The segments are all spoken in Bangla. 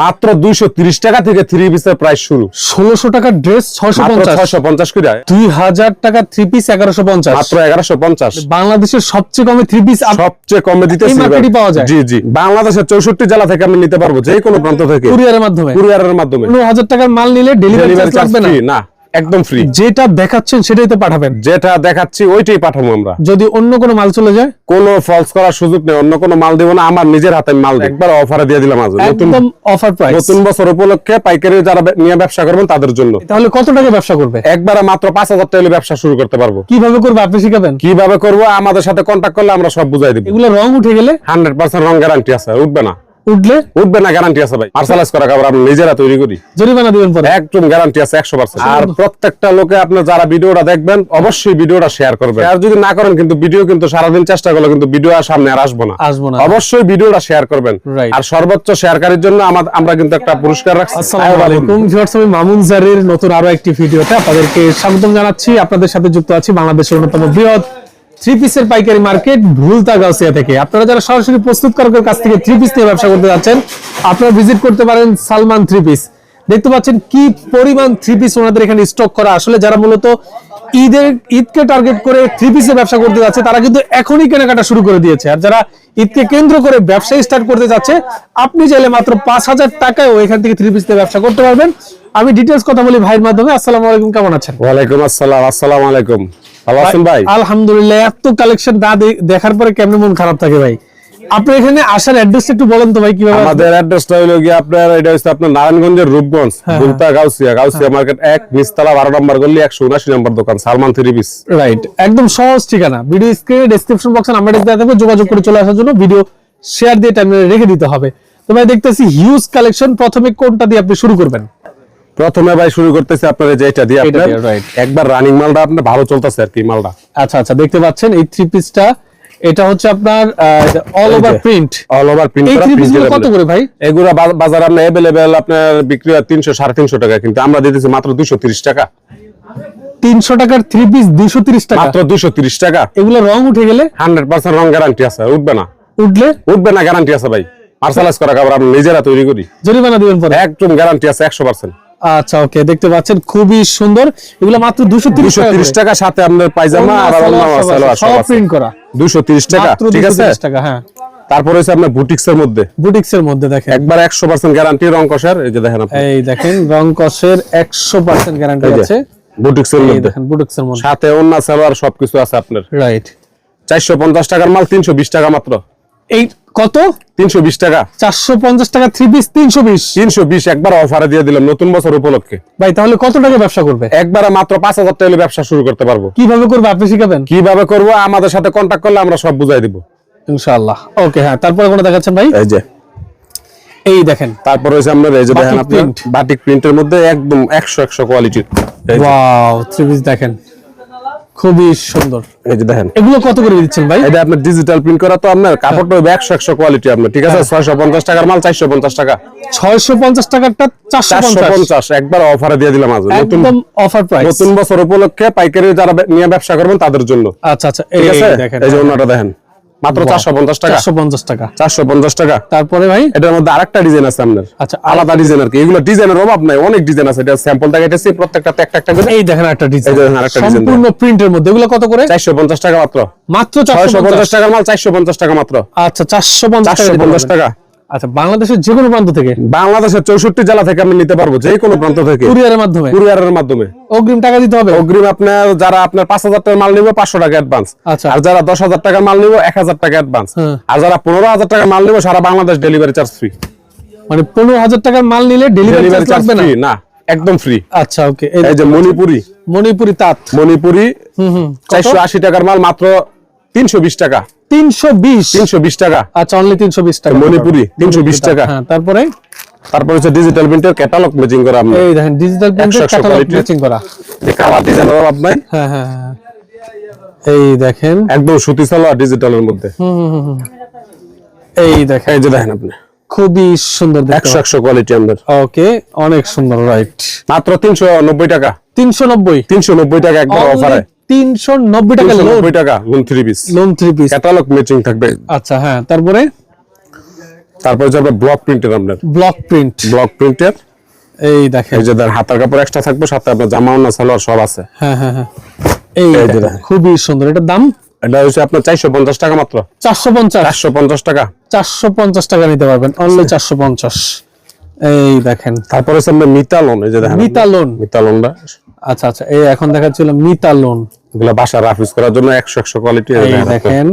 মাত্র দুইশো টাকা থেকে থ্রি পিসের প্রাইস শুরু। ষোলোশো টাকার ড্রেস ছয়শো পঞ্চাশ। ছয়শো পঞ্চাশ করে দুই হাজার টাকা থ্রি পিস এগারোশো পঞ্চাশ। মাত্র এগারোশো পঞ্চাশ। বাংলাদেশের সবচেয়ে কমে থ্রি পিস সবচেয়ে কমে দিতে পাওয়া যায়? জি জি। বাংলাদেশের চৌষট্টি জেলা থেকে আমি নিতে পারব যে কোনো প্রান্ত থেকে। কুরিয়ারের মাধ্যমে। কুরিয়ারের মাধ্যমে। পনেরো হাজার টাকার মাল নিলে ডেলিভারি চার্জ লাগবে না। একদম ফ্রি যেটা দেখাচ্ছেন সেটাই তো পাঠাবেন। যেটা দেখাচ্ছি ওইটাই পাঠাবো আমরা। যদি অন্য কোনো মাল চলে যায়? কোনো ফলস করার সুযোগ নেই অন্য কোনো মাল দিব না আমার নিজের হাতে মাল একবার অফারে দিয়ে দিলাম আজ। নতুন একদম অফার প্রাইস নতুন বছর উপলক্ষে পাইকারি যারা নিয়ে ব্যবসা করবেন তাদের জন্য। তাহলে কত টাকা ব্যবসা করবে? একবারে মাত্র পাঁচ হাজার টাকা হলে ব্যবসা শুরু করতে পারব। কীভাবে করবে আপনি শিখাবেন? কীভাবে করব? আমাদের সাথে কন্ট্যাক্ট করলে আমরা সব বুঝাই দিব। এগুলো রং উঠে গেলে? হান্ড্রেড পার্সেন্ট রং গ্যারান্টি আছে উঠবে না। উঠলে? উঠবে না গ্যারান্টি আছে ভাই। পার্সেলাইজ করা খাবার আমরা নিজেরা তৈরি করি। জরিমানা দিবেন পরে? একদম গ্যারান্টি আছে একশো পার্সেন্ট আর প্রত্যেকটা লোকে আপনার যারা ভিডিওটা দেখবেন অবশ্যই ভিডিওটা শেয়ার করবেন। আর যদি না করেন কিন্তু ভিডিও কিন্তু সারাদিন চেষ্টা করলে কিন্তু ভিডিও আর সামনে আর আসব না। আসব না। অবশ্যই ভিডিওটা শেয়ার করবেন। আর সর্বোচ্চ শেয়ারকারীর জন্য আমা- আমরা কিন্তু একটা পুরস্কার রাখছি। আসসালামু আলাইকুম। ভিউয়ার্স আমি মামুন জারির নতুন আরও একটি ভিডিওতে আপনাদেরকে স্বাগতম জানাচ্ছি। আপনাদের সাথে যুক্ত আছি বাংলাদেশের অন্যতম বৃহৎ থ্রি পিসের পাইকারি মার্কেট ভুলতা গাউসিয়া থেকে। আপনারা যারা সরাসরি প্রস্তুতকারকের কাছ থেকে থ্রি পিস নিয়ে ব্যবসা করতে যাচ্ছেন, আপনারা ভিজিট করতে পারেন সালমান থ্রি পিস দেখতে পাচ্ছেন কি পরিমাণ থ্রি পিস ওনাদের এখানে স্টক করা। আসলে যারা মূলত ঈদের ঈদকে টার্গেট করে থ্রি পিসের ব্যবসা করতে যাচ্ছে তারা কিন্তু এখনই কেনাকাটা শুরু করে দিয়েছে। আর যারা ঈদকে কেন্দ্র করে ব্যবসা স্টার্ট করতে যাচ্ছে আপনি চাইলে মাত্র পাঁচ হাজার টাকায়ও এখান থেকে থ্রি পিস দিয়ে ব্যবসা করতে পারবেন। আমি ডিটেলস কথা বলি ভাইয়ের মাধ্যমে। আসসালামু আলাইকুম কেমন আছেন? ওয়ালাইকুম আসসালাম আসসালামু আলাইকুম। ভালো আছেন ভাই আলহামদুলিল্লাহ এত কালেকশন না দেখার পরে কেমন মন খারাপ থাকে ভাই? আপনি এখানে আসার অ্যাড্রেস একটু বলেন তো ভাই কীভাবে আমাদের অ্যাড্রেসটা হলো গিয়ে আপনার এটা হচ্ছে আপনার নারায়ণগঞ্জের রূপগঞ্জ হ্যাঁ, গুলতা গাউসিয়া গাউসিয়া মার্কেট এক নিচতলা বারো নম্বর গল্লি একশো উনাশি নম্বর দোকান সালমান থ্রি পিস। রাইট একদম সহজ ঠিকানা। ভিডিও স্ক্রিনে ডেসক্রিপশন বক্সে নাম্বার দেওয়া থাকবে যোগাযোগ করে চলে আসার জন্য ভিডিও শেয়ার দিয়ে টাইমে রেখে দিতে হবে। তো ভাই দেখতেছি হিউজ কালেকশন প্রথমে কোনটা দিয়ে আপনি শুরু করবেন? প্রথমে ভাই শুরু করতেছি আপনার এই যে এটা দিয়ে আপনার একবার রানিং মালটা আপনার ভালো চলতেছে আর কি মালটা। আচ্ছা আচ্ছা দেখতে পাচ্ছেন এই থ্রি পিসটা এটা হচ্ছে আপনার all over print all over print কত করে ভাই? এগুলো বাজারে আপনার অ্যাভেলেবেল আপনার বিক্রি হয় তিনশো সাড়ে তিনশো টাকা কিন্তু আমরা দিতেছি মাত্র দুশো তিরিশ টাকা। তিনশো টাকার থ্রি পিস দুশো তিরিশ টাকা? মাত্র দুশো তিরিশ টাকা। এগুলো রং উঠে গেলে? হান্ড্রেড পার্সেন্ট রং গ্যারান্টি আছে উঠবে না। উঠলে? উঠবে না গ্যারান্টি আছে ভাই। পার্সেলাইজ করা খাবার আমরা নিজেরা তৈরি করি। জরিমানা দিবেন পরে? একদম গ্যারান্টি আছে একশো পার্সেন্ট আচ্ছা ওকে দেখতে পাচ্ছেন খুবই সুন্দর। এগুলো মাত্র দুশো তিরিশ টাকা সাথে আপনার পায়জামা আর সব প্রিন্ট করা। দুশো তিরিশ টাকা ঠিক আছে? 230 টাকা হ্যাঁ। তারপর হচ্ছে আপনার বুটিক্স এর মধ্যে। বুটিক্স এর মধ্যে দেখেন। একবার একশো পার্সেন্ট গ্যারান্টি রং কষার এই যে দেখেন আপনি। এই দেখেন রং একশো পার্সেন্ট গ্যারান্টি এই আছে। বুটিক্স এর মধ্যে। দেখেন বুটিক্স এর মধ্যে। সাথে অন্য সালোয়ার সবকিছু আছে আপনার। রাইট চারশো পঞ্চাশ টাকার মাল তিনশো বিশ টাকা মাত্র। এই কত? তিনশো বিশ টাকা। চারশো পঞ্চাশ টাকা থ্রি পিস তিনশো বিশ? তিনশো বিশ একবার অফারে দিয়ে দিলাম নতুন বছর উপলক্ষে। ভাই তাহলে কত টাকা ব্যবসা করবে? একবারে মাত্র পাঁচ হাজার টাকা ব্যবসা শুরু করতে পারব। কীভাবে করবে আপনি শিখাবেন? কীভাবে করব? আমাদের সাথে কন্ট্যাক্ট করলে আমরা সব বুঝাই দিব। ইনশাআল্লাহ। ওকে হ্যাঁ তারপরে কোনো দেখাচ্ছেন ভাই? এই যে। এই দেখেন। তারপর হচ্ছে আপনার এই যে দেখেন বাটিক বাটিক প্রিন্টের মধ্যে একদম একশো একশো কোয়ালিটির ওয়াও থ্রি পিস দেখেন। খুবই সুন্দর। এই যে দেখেন। এগুলো কত করে দিচ্ছেন ভাই? এটা আপনার ডিজিটাল প্রিন্ট করা তো আপনার কাপড়টা হবে একশো একশো কোয়ালিটি আপনার ঠিক আছে? ছয়শো পঞ্চাশ টাকার মাল চারশো পঞ্চাশ টাকা। ছয়শো পঞ্চাশ টাকাটা চারশো চারশো পঞ্চাশ পঞ্চাশ একবার অফারে দিয়ে দিলাম আজ। নতুন অফার প্রাইস নতুন বছর উপলক্ষে পাইকারি যারা নিয়ে ব্যবসা করবেন তাদের জন্য। আচ্ছা আচ্ছা। এই দেখেন। এই যে ওনাটা দেখেন। মাত্র চারশো পঞ্চাশ টাকা। চারশো পঞ্চাশ টাকা। চারশো পঞ্চাশ টাকা। তারপরে ভাই? এটার মধ্যে আরেকটা ডিজাইন আছে আপনার। আচ্ছা আলাদা ডিজাইন আর কি। এগুলো ডিজাইনের অভাব নাই অনেক ডিজাইন আছে। এটা স্যাম্পল দেখাইতেছি প্রত্যেকটা একটা একটা করে। এই দেখেন একটা ডিজাইন এই দেখেন আরেকটা design সম্পূর্ণ প্রিন্টের মধ্যে। এগুলো কত করে? চারশো পঞ্চাশ টাকা মাত্র। মাত্র ছয়শো চারশো পঞ্চাশ। পঞ্চাশ টাকার মাল চারশো পঞ্চাশ টাকা মাত্র। আচ্ছা চারশো পঞ্চাশ চারশো পঞ্চাশ টাকা। আচ্ছা বাংলাদেশের যে কোনো প্রান্ত থেকে। বাংলাদেশের চৌষট্টি জেলা থেকে আমি নিতে পারব যে কোনো প্রান্ত থেকে। কুরিয়ারের মাধ্যমে? কুরিয়ারের মাধ্যমে। অগ্রিম টাকা দিতে হবে? অগ্রিম আপনার যারা আপনার পাঁচ হাজার টাকার মাল নিবে পাঁচশো টাকা অ্যাডভান্স আচ্ছা। আর যারা দশ হাজার টাকার মাল নিবে এক হাজার টাকা অ্যাডভান্স। আর যারা পনেরো হাজার টাকার মাল নিবে সারা বাংলাদেশ ডেলিভারি চার্জ ফ্রি মানে পনেরো হাজার টাকার মাল নিলে ডেলিভারি চার্জ লাগবে না? না একদম ফ্রি আচ্ছা ওকে এই যে মণিপুরি। মণিপুরি তাঁত। মণিপুরি হুম হুম। চারশো আশি টাকার মাল মাত্র তিনশো বিশ টাকা। তিনশো বিশ। তিনশো বিশ টাকা। আচ্ছা অনলি তিনশো বিশ টাকা। মণিপুরি, 320 টাকা। হ্যাঁ তারপরে? তারপর হচ্ছে ডিজিটাল প্রিন্টের ক্যাটালগ ম্যাচিং করা আপনার এই দেখেন ডিজিটাল প্রিন্টের ক্যাটালগ ম্যাচিং করা। কালার ডিজাইনের অভাব নাই। হ্যাঁ হ্যাঁ হ্যাঁ। এই দেখেন। একদম সুতি সালোয়ার ডিজিটালের মধ্যে। হুম। এই দেখেন। এই যে দেখেন আপনি। খুবই সুন্দর একশো একশো কোয়ালিটি আমাদের ওকে অনেক সুন্দর রাইট মাত্র তিনশো নব্বই টাকা। তিনশো নব্বই। তিনশো নব্বই টাকা একবার অফারে তিনশো নব্বই টাকা লোন নব্বই টাকা lawn three piece lawn three piece catalogue matching থাকবে। আচ্ছা হ্যাঁ তারপরে? তারপর যে আপনার ব্লক প্রিন্টের আপনার। ব্লক প্রিন্ট ব্লক প্রিন্টের এই দেখেন। এই যে হাতার কাপড় এক্সট্রা থাকবে সাথে আপনার জামা অন্য সালোয়ার সব আছে। হ্যাঁ হ্যাঁ হ্যাঁ। এই। খুবই সুন্দর। এটার দাম? এটা হচ্ছে আপনার চারশো পঞ্চাশ টাকা মাত্র। চারশো পঞ্চাশ। চারশো পঞ্চাশ টাকা। চারশো পঞ্চাশ টাকা নিতে পারবেন অনলি চারশো পঞ্চাশ। এই দেখেন। তারপরে হচ্ছে আপনার মিতালন এই যে দেখেন। মিতালোন মিতালনটা আচ্ছা আচ্ছা এই এখন দেখাচ্ছিল মিতালোন এগুলো বাসা রাফিজ করার জন্য একশো একশো কোয়ালিটি দেখেন।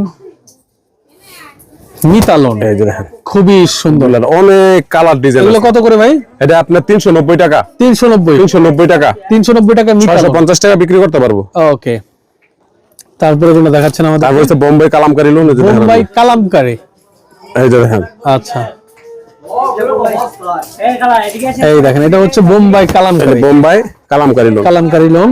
মিতালোন। এই যে দেখেন। খুবই সুন্দর। অনেক কালার ডিজাইন এগুলো কত করে ভাই? এটা আপনার তিনশো নব্বই টাকা। তিনশো নব্বই। তিনশো নব্বই টাকা। তিনশো নব্বই টাকা ছয়শো মিতালোন টাকা বিক্রি করতে পারব। ওকে। তারপরে দেখাচ্ছেন আমাদের তারপর হচ্ছে বোম্বে কালামকারি লোন যে দেখেন মুম্বাই এই যে দেখেন। আচ্ছা। এই দেখেন এটা হচ্ছে বোম্বাই কালামকারী। বোম্বাই কালামকারি লোন কালামকারী লোন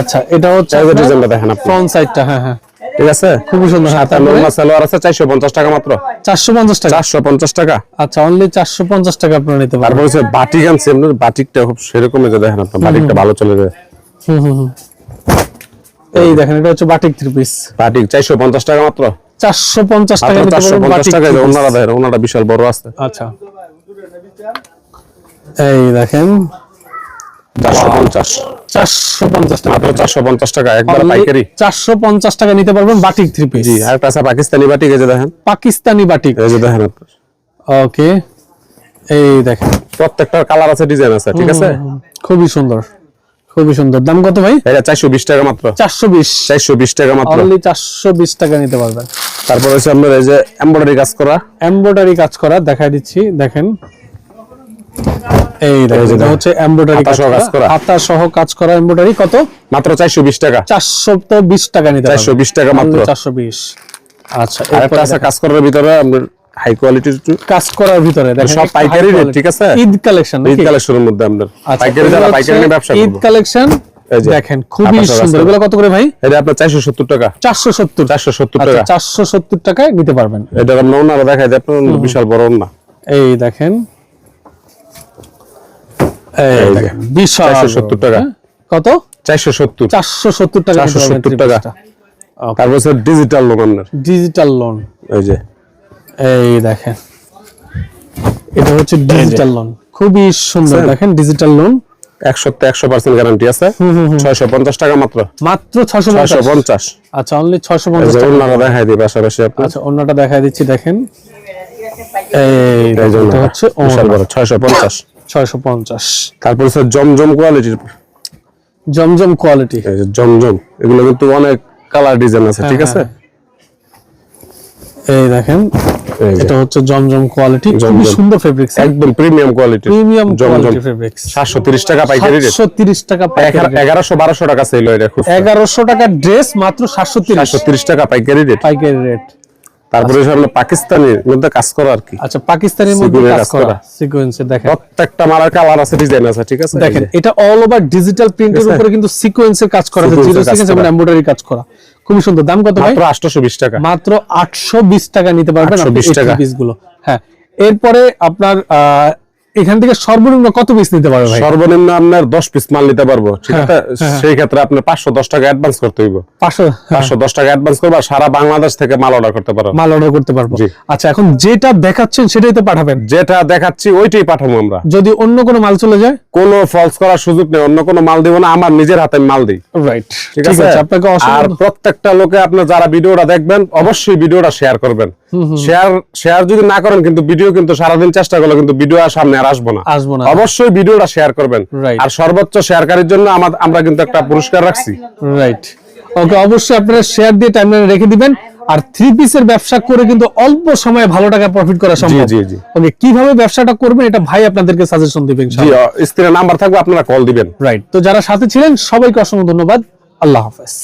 আচ্ছা এটা হচ্ছে এই ডিজাইনটা দেখেন আপনি। ফ্রন্ট সাইডটা হ্যাঁ হ্যাঁ। ঠিক আছে? খুবই সুন্দর। হ্যাঁ তার নর্মাল সালোয়ার আছে চারশো পঞ্চাশ টাকা মাত্র। চারশো পঞ্চাশ টাকা? চারশো পঞ্চাশ টাকা। আচ্ছা অনলি চারশো পঞ্চাশ টাকা আপনারা নিতে পারবেন। তারপর হচ্ছে বাটিক আনছি আপনার বাটিকটা খুব সেরকম এই যে দেখেন আপনার বাটিকটা ভালো চলে যায়। হুম, হুম, হুম। এই দেখেন এটা হচ্ছে বাটিক থ্রি পিস বাটিক চারশো পঞ্চাশ টাকা মাত্র। চারশো পঞ্চাশ টাকা মাত্র নিতে চারশো পারবেন পঞ্চাশ বাটিক টাকা three piece। ওনারা দেখেন ওনারা বিশাল বড় আছে। আচ্ছা। এই দেখেন। চারশো পঞ্চাশ চারশো পঞ্চাশ টাকা। মাত্র চারশো পঞ্চাশ টাকা একবার পাইকারি। চারশো পঞ্চাশ টাকা নিতে পারবেন বাটিক থ্রি পিস জি আর আছে পাকিস্তানি বাটিক এই যে দেখেন। পাকিস্তানি বাটিক। এই যে দেখেন ওকে এই দেখেন। প্রত্যেকটার কালার আছে ডিজাইন আছে ঠিক আছে? খুবই সুন্দর খুবই সুন্দর। দাম কত ভাই? এটা চারশো বিশ টাকা মাত্র। চারশো বিশ। চারশো বিশ টাকা মাত্র। অনলি চারশো বিশ টাকা নিতে পারবেন। তারপর হচ্ছে আপনার এই যে এমব্রয়ডারি কাজ করা। এমব্রয়ডারি কাজ করা দেখাই দিচ্ছি দেখেন। এই দেখেন এটা হচ্ছে এমব্রয়ডারি কাজ করা করা। হাতা সহ কাজ করা এমব্রয়ডারি কত? মাত্র চারশো বিশ টাকা। চারশো তো বিশ টাকা নিতে চারশো বিশ টাকা মাত্র। চারশো বিশ। আচ্ছা আর আছে কাজ করার ভিতরে আপনার হাই কোয়ালিটির কাজ করার ভিতরে দেখেন সব পাইকারি high ঠিক আছে? ঈদ কালেকশন ঈদ কালেকশনের মধ্যে আপনার পাইকারি যারা পাইকারি নিয়ে ব্যবসা ঈদ কালেকশন দেখেন খুবই সুন্দর। এগুলো কত করে ভাই? এটা আপনার চারশো সত্তর টাকা। চারশো সত্তর। চারশো সত্তর আচ্ছা টাকা। চারশো সত্তর টাকায় নিতে পারবেন। এটা আপনার ওনারা দেখায় যে আপনার বিশাল বড় না এই দেখেন 470 টাকা। কত? চারশো সত্তর। চারশো সত্তর টাকা নিতে পারবেন 470 টাকা। তারপর হচ্ছে ডিজিটাল লোন আপনার। ডিজিটাল লোন এই যে। এই দেখেন। এটা হচ্ছে ডিজিটাল লোন খুবই সুন্দর। দেখেন ডিজিটাল লোন এক একশো পার্সেন্ট গ্যারান্টি আছে। ছয়শো পঞ্চাশ টাকা মাত্র। মাত্র ছশো ছয়শো পঞ্চাশ। আচ্ছা অনলি ছশো পঞ্চাশ টাকা। ওনারা দিই পাশাপাশি আচ্ছা অন্যটা দেখা দিচ্ছি দেখেন। এই হচ্ছে ছয়শো পঞ্চাশ। ছয়শো পঞ্চাশ। তারপর হচ্ছে জমজম কোয়ালিটির জমজম কোয়ালিটি জমজম এগুলো কিন্তু অনেক কালার ডিজাইন আছে ঠিক আছে? হ্যাঁ, এই দেখেন এটা হচ্ছে জমজম কোয়ালিটি খুবই সুন্দর ফেব্রিক্স একদম premium quality premium quality fabrics সাতশো তিরিশ টাকা পাইকারি রেট সাতশো তিরিশ টাকা পাইকারি rate। এগারোশো বারোশো টাকা সেল এটা খুব। এগারোশো টাকার ড্রেস মাত্র সাতশো তিরিশ। সাতশো তিরিশ টাকা পাইকারি রেট পাইকারি রেট তারপরে হলো পাকিস্তানের মধ্যে কাজ করা আর কি। আচ্ছা পাকিস্তানের মধ্যে কাজ করা। সিকোয়েন্স দেখেন। প্রত্যেকটা মালার কালার আছে ডিজাইন আছে ঠিক আছে? দেখেন এটা অল ওভার ডিজিটাল প্রিন্টের উপরে কিন্তু সিকোয়েন্সের কাজ করা আছে জিরো সিকোয়েন্স এবং। এমব্রয়ডারি কাজ করা। খুবই সুন্দর। দাম কত ভাই? মাত্র আটশোশো বিশ টাকা। মাত্র আটশো বিশ টাকা নিতে পারবেন আপনি 820 টাকা। পিসগুলো। হ্যাঁ এরপরে আপনার আহ, এখান থেকে সর্বনিম্ন কত পিস নিতে পারবে ভাই? সর্বনিম্ন আপনার দশ পিস মাল নিতে পারব। ঠিক হ্যাঁ, আছে সেই ক্ষেত্রে আপনার পাঁচশো দশ টাকা অ্যাডভান্স করতে হইব। পাঁচশো হ্যাঁ, পাঁচশো দশ টাকা অ্যাডভান্স করব সারা বাংলাদেশ থেকে মাল অর্ডার করতে পারো মাল অর্ডার করতে পারব। আচ্ছা এখন যেটা দেখাচ্ছেন সেটাই তো পাঠাবেন। যেটা দেখাচ্ছি ওইটাই পাঠাবো আমরা। যদি অন্য কোনো মাল চলে যায়? কোনো ফলস করার সুযোগ নেই অন্য কোনো মাল দিব না আমার নিজের হাতে মাল দিই। রাইট ঠিক আছে? আপনাকে আর প্রত্যেকটা লোকে আপনার যারা ভিডিওটা দেখবেন অবশ্যই ভিডিওটা শেয়ার করবেন। শেয়ার শেয়ার যদি না করেন কিন্তু ভিডিও কিন্তু সারাদিন চেষ্টা করলে কিন্তু ভিডিও আর সামনে আর আসব না। আসব না। অবশ্যই ভিডিওটা শেয়ার করবেন। আর সর্বোচ্চ শেয়ারকারীর জন্য আমরা কিন্তু একটা পুরস্কার রাখছি। রাইট ওকে অবশ্যই আপনারা শেয়ার দিয়ে টাইমলাইনে রেখে দিবেন। আর থ্রি পিসের ব্যবসা করে কিন্তু অল্প সময়ে ভালো টাকা প্রফিট করা সম্ভব। জি, জি। ওকে কীভাবে ব্যবসাটা করবেন এটা ভাই আপনাদেরকে সাজেশন দিবেন জি স্ক্রিনে নাম্বার থাকবে আপনারা কল দিবেন। রাইট তো যারা সাথে ছিলেন সবাইকে অসংখ্য ধন্যবাদ। আল্লাহ হাফেজ।